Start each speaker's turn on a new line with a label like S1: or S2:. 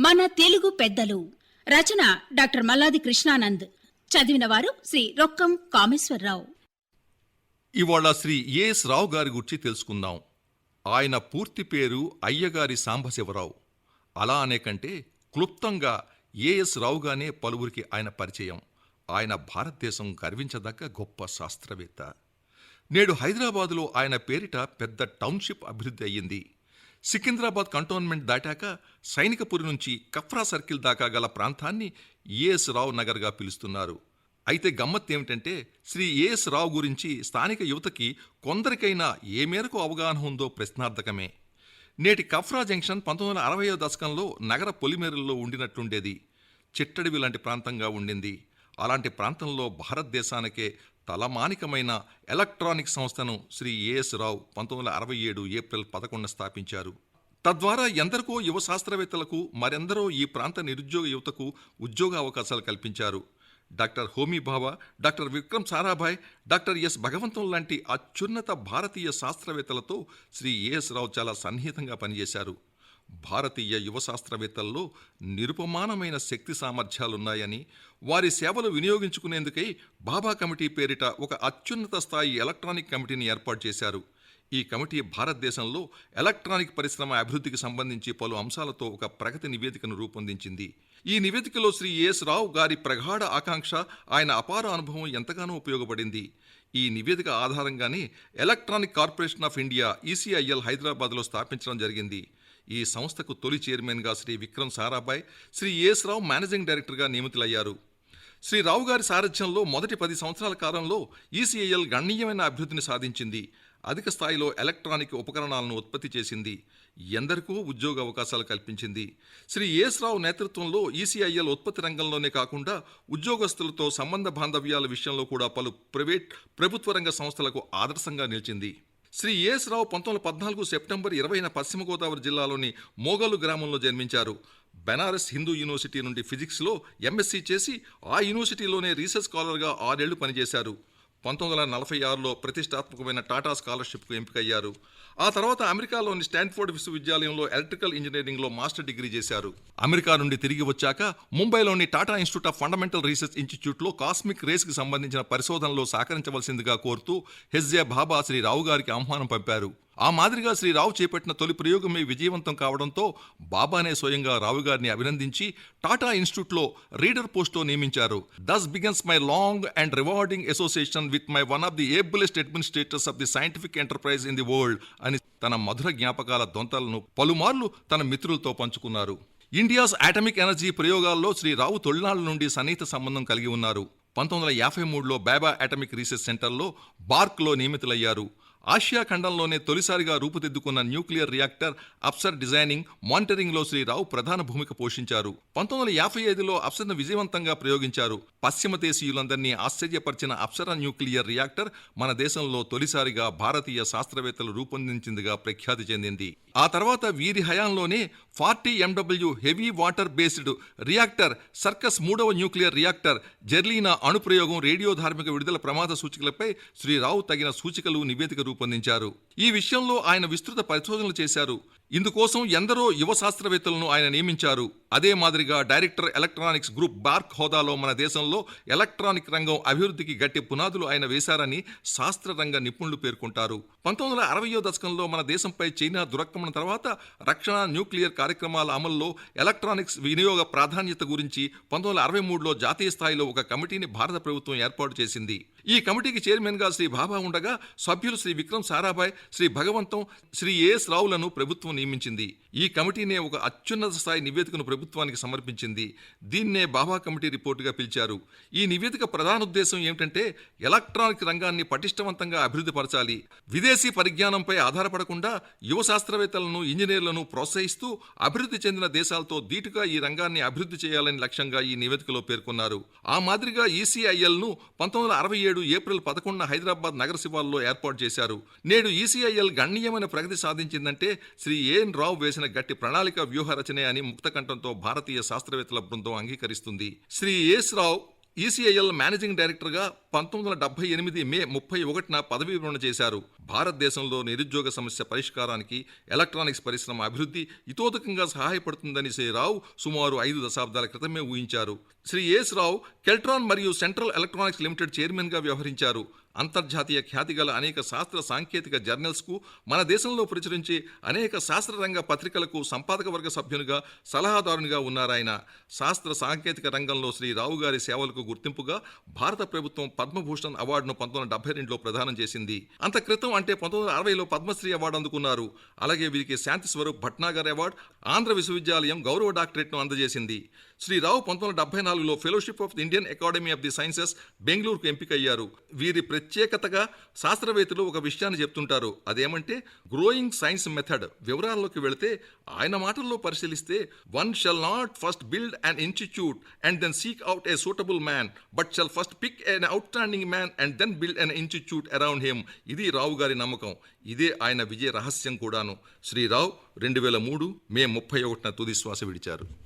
S1: మన తెలుగు పెద్దలు. రచన డాక్టర్ మల్లాది కృష్ణానంద్. చదివిన వారు శ్రీ రొక్కం కామేశ్వరరావు.
S2: ఇవాళ శ్రీ ఏఎస్ రావు గారి గురించి తెలుసుకుందాం. ఆయన పూర్తి పేరు అయ్యగారి సాంబశివరావు. అలా అనే కంటే క్లుప్తంగా ఏఎస్ రావుగానే పలువురికి ఆయన పరిచయం. ఆయన భారతదేశం గర్వించదగ్గ గొప్ప శాస్త్రవేత్త. నేడు హైదరాబాదులో ఆయన పేరిట పెద్ద టౌన్షిప్ అభివృద్ధి అయ్యింది. సికింద్రాబాద్ కంటోన్మెంట్ దాటాక సైనికపురి నుంచి కఫ్రా సర్కిల్ దాకా గల ప్రాంతాన్ని ఏఎస్ రావు నగర్గా పిలుస్తున్నారు. అయితే గమ్మత్ ఏమిటంటే శ్రీ ఏఎస్ రావు గురించి స్థానిక యువతకి కొందరికైనా ఏ మేరకు అవగాహన ఉందో ప్రశ్నార్థకమే. నేటి కఫ్రా జంక్షన్ పంతొమ్మిది వందల అరవయో దశకంలో నగర పొలిమేరల్లో ఉండినట్లుండేది చిట్టడివి లాంటి ప్రాంతంగా ఉండింది. అలాంటి ప్రాంతంలో భారతదేశానికే తలమానికమైన ఎలక్ట్రానిక్ సంస్థను శ్రీ ఏఎస్ రావు పంతొమ్మిది వందల అరవై ఏడు ఏప్రిల్ పదకొండున స్థాపించారు. తద్వారా ఎందరికో యువ శాస్త్రవేత్తలకు మరెందరో ఈ ప్రాంత నిరుద్యోగ యువతకు ఉద్యోగ అవకాశాలు కల్పించారు. Doctor Homi Bhabha doctor Vikram Sarabhai doctor S Bhagavantam లాంటి అత్యున్నత భారతీయ శాస్త్రవేత్తలతో శ్రీ ఏఎస్ రావు చాలా సన్నిహితంగా పనిచేశారు. భారతీయ యువ శాస్త్రవేత్తల్లో నిరుపమానమైన శక్తి సామర్థ్యాలున్నాయని వారి సేవలు వినియోగించుకునేందుకై బాబా కమిటీ పేరిట ఒక అత్యున్నత స్థాయి ఎలక్ట్రానిక్ కమిటీని ఏర్పాటు చేశారు. ఈ కమిటీ భారతదేశంలో ఎలక్ట్రానిక్ పరిశ్రమ అభివృద్ధికి సంబంధించి పలు అంశాలతో ఒక ప్రగతి నివేదికను రూపొందించింది. ఈ నివేదికలో శ్రీ ఎస్ రావు గారి ప్రగాఢ ఆకాంక్ష ఆయన అపార అనుభవం ఎంతగానో ఉపయోగపడింది. ఈ నివేదిక ఆధారంగానే electronic corporation of India ECIL హైదరాబాద్లో స్థాపించడం జరిగింది. ఈ సంస్థకు తొలి చైర్మన్గా శ్రీ విక్రమ్ సారాభాయ్ శ్రీ ఎస్ రావు మేనేజింగ్ డైరెక్టర్గా నియమితులయ్యారు. శ్రీ రావు గారి సారథ్యంలో మొదటి పది సంవత్సరాల కాలంలో ఈసీఐఎల్ గణనీయమైన అభివృద్ధిని సాధించింది. అధిక స్థాయిలో ఎలక్ట్రానిక్ ఉపకరణాలను ఉత్పత్తి చేసింది. ఎందరికో ఉద్యోగ అవకాశాలు కల్పించింది. శ్రీ ఎస్ రావు నేతృత్వంలో ఈసీఐఎల్ ఉత్పత్తి రంగంలోనే కాకుండా ఉద్యోగస్తులతో సంబంధ బాంధవ్యాల విషయంలో కూడా పలు ప్రైవేట్ ప్రభుత్వ రంగ సంస్థలకు ఆదర్శంగా నిలిచింది. శ్రీ ఎస్ రావు పంతొమ్మిది పద్నాలుగు సెప్టెంబర్ ఇరవైన పశ్చిమ గోదావరి జిల్లాలోని మోగలు గ్రామంలో జన్మించారు. బెనారస్ హిందూ యూనివర్సిటీ నుండి ఫిజిక్స్లో ఎంఎస్సీ చేసి ఆ యూనివర్సిటీలోనే రీసెర్చ్ స్కాలర్గా ఆరేళ్ళు పనిచేశారు. పంతొమ్మిది వందల నలభై ఆరులో ప్రతిష్టాత్మకమైన టాటా స్కాలర్షిప్కు ఎంపికయ్యారు. ఆ తర్వాత అమెరికాలోని స్టాన్ఫోర్డ్ విశ్వవిద్యాలయంలో ఎలక్ట్రికల్ ఇంజనీరింగ్లో మాస్టర్ డిగ్రీ చేశారు. అమెరికా నుండి తిరిగి వచ్చాక ముంబైలోని Tata institute of fundamental research ఇన్స్టిట్యూట్లో కాస్మిక్ రేస్కి సంబంధించిన పరిశోధనలో సహకరించవలసిందిగా కోరుతూ హెజ్జే బాబా శ్రీ రావు గారికి ఆహ్వానం పంపారు. ఆ మాదిరిగా శ్రీ రావు చేపట్టిన తొలి ప్రయోగమే విజయవంతం కావడంతో బాబానే స్వయంగా రావు గారిని అభినందించి టాటా ఇన్స్టిట్యూట్లో రీడర్ పోస్ట్లో నియమించారు. Thus begins my long and rewarding association with my one of the ablest administrators of the scientific enterprise in the world అని తన మధుర జ్ఞాపకాల దొంతలను పలుమార్లు తన మిత్రులతో పంచుకున్నారు. ఇండియాస్ ఆటమిక్ ఎనర్జీ ప్రయోగాల్లో శ్రీ రావు తొలినాళ్ళ నుండి సన్నిహిత సంబంధం కలిగి ఉన్నారు. పంతొమ్మిది వందల యాభై మూడులో బాబా అటామిక్ రీసెర్చ్ సెంటర్లో బార్క్లో నియమితులయ్యారు. ఆసియా ఖండంలోనే తొలిసారిగా రూపుదిద్దుకున్న న్యూక్లియర్ రియాక్టర్ అప్సర్ డిజైనింగ్ మానిటరింగ్లో శ్రీరావు ప్రధాన భూమిక పోషించారు. పంతొమ్మిది వందల యాభై ఐదులో అప్సర్ను విజయవంతంగా ప్రయోగించారు. పశ్చిమ దేశీయులందరినీ ఆశ్చర్యపరిచిన అప్సర న్యూక్లియర్ రియాక్టర్ మన దేశంలో తొలిసారిగా భారతీయ శాస్త్రవేత్తలు రూపొందించిందిగా ప్రఖ్యాతి చెందింది. ఆ తర్వాత వీరి హయాంలోనే forty MW heavy water based reactor CIRUS మూడవ న్యూక్లియర్ రియాక్టర్ జెర్లీనా అణుప్రయోగం రేడియో ధార్మిక విడుదల ప్రమాద సూచికలపై శ్రీరావు తగిన సూచికలు నివేదిక రూపొందించారు. ఈ విషయంలో ఆయన విస్తృత పరిశోధనలు చేశారు. ఇందుకోసం ఎందరో యువ శాస్త్రవేత్తలను ఆయన నియమించారు. అదే మాదిరిగా డైరెక్టర్ ఎలక్ట్రానిక్స్ గ్రూప్ బార్క్ హోదాలో మన దేశంలో ఎలక్ట్రానిక్ రంగం అభివృద్ధికి గట్టి పునాదులు ఆయన వేశారని శాస్త్ర రంగ నిపుణులు పేర్కొంటారు. పంతొమ్మిది వందల అరవయో దశకంలో మన దేశంపై చైనా దురక్రమణ తర్వాత రక్షణ న్యూక్లియర్ కార్యక్రమాల అమల్లో ఎలక్ట్రానిక్స్ వినియోగ ప్రాధాన్యత గురించి పంతొమ్మిది వందల అరవై మూడులో జాతీయ స్థాయిలో ఒక కమిటీని భారత ప్రభుత్వం ఏర్పాటు చేసింది. ఈ కమిటీకి చైర్మన్గా శ్రీ బాబా ఉండగా సభ్యులు శ్రీ విక్రమ్ సారాభాయ్ శ్రీ భగవంతం శ్రీ ఏఎస్ రావులను ప్రభుత్వం నియమించింది. ఈ కమిటీనే ఒక అత్యున్నత స్థాయి నివేదికను ప్రభుత్వానికి సమర్పించింది. దీన్నే బాబా కమిటీ రిపోర్టుగా పిలిచారు. ఈ నివేదిక ప్రధాన ఉద్దేశం ఏమిటంటే ఎలక్ట్రానిక్ రంగాన్ని పటిష్టవంతంగా అభివృద్ధి పరచాలి విదేశీ పరిజ్ఞానంపై ఆధారపడకుండా యువ శాస్త్రవేత్తలను ఇంజనీర్లను ప్రోత్సహిస్తూ అభివృద్ధి చెందిన దేశాలతో ధీటుగా ఈ రంగాన్ని అభివృద్ధి చేయాలని లక్ష్యంగా ఈ నివేదికలో పేర్కొన్నారు. ఆ మాదిరిగా ఈసీఐఎల్ను పంతొమ్మిది వందల అరవై ఏడు ఏప్రిల్ పదకొండున హైదరాబాద్ నగర శివాల్లో ఏర్పాటు చేశారు. నేడు ఈసీఐఎల్ గణనీయమైన ప్రగతి సాధించిందంటే శ్రీ ఏఎన్ రావు వేసిన గట్టి ప్రణాళిక వ్యూహ రచనే అని ముక్తకంఠంతో భారతీయ శాస్త్రవేత్తల బృందం అంగీకరిస్తుంది. Sri S Rao ECIL managing డైరెక్టర్గా పంతొమ్మిది వందల డెబ్బై ఎనిమిది మే ముప్పై ఒకటిన పదవీ విరమణ చేశారు. భారతదేశంలో నిరుద్యోగ సమస్య పరిష్కారానికి ఎలక్ట్రానిక్స్ పరిశ్రమ అభివృద్ధి ఇతోదకంగా సహాయపడుతుందని శ్రీ రావు సుమారు ఐదు దశాబ్దాల క్రితమే ఊహించారు. శ్రీ ఎస్ రావు కెల్ట్రాన్ మరియు సెంట్రల్ ఎలక్ట్రానిక్స్ లిమిటెడ్ చైర్మన్గా వ్యవహరించారు. అంతర్జాతీయ ఖ్యాతిగల అనేక శాస్త్ర సాంకేతిక జర్నల్స్కు మన దేశంలో ప్రచురించే అనేక శాస్త్ర రంగ పత్రికలకు సంపాదక వర్గ సభ్యునిగా సలహాదారునిగా ఉన్నారాయన. శాస్త్ర సాంకేతిక రంగంలో శ్రీ రావు గారి సేవలకు గుర్తింపుగా భారత ప్రభుత్వం పద్మభూషణ్ అవార్డును పంతొమ్మిది వందల డెబ్బై రెండులో ప్రదానం చేసింది. అంత క్రితం అంటే పంతొమ్మిది వందల అరవైలో పద్మశ్రీ అవార్డు అందుకున్నారు. అలాగే వీరికి శాంతి స్వరూప్ భట్నాగర్ అవార్డు ఆంధ్ర విశ్వవిద్యాలయం గౌరవ డాక్టరేట్ను అందజేసింది. శ్రీరావు పంతొమ్మిది వందల డెబ్బై నాలుగులో fellowship of the Indian academy of the sciences బెంగళూరుకు ఎంపికయ్యారు. వీరి ప్రత్యేకతగా శాస్త్రవేత్తలు ఒక విషయాన్ని చెప్తుంటారు. అదేమంటే గ్రోయింగ్ సైన్స్ మెథడ్ వివరాల్లోకి వెళితే ఆయన మాటల్లో పరిశీలిస్తే one shall not first build an institute and then seek out a suitable man but shall first pick an outstanding man and then build an institute around him ఇది రావు గారి నమ్మకం. ఇదే ఆయన విజయ రహస్యం కూడాను. శ్రీరావు రెండు వేల మూడు మే ముప్పై ఒకటిన తుది శ్వాస విడిచారు.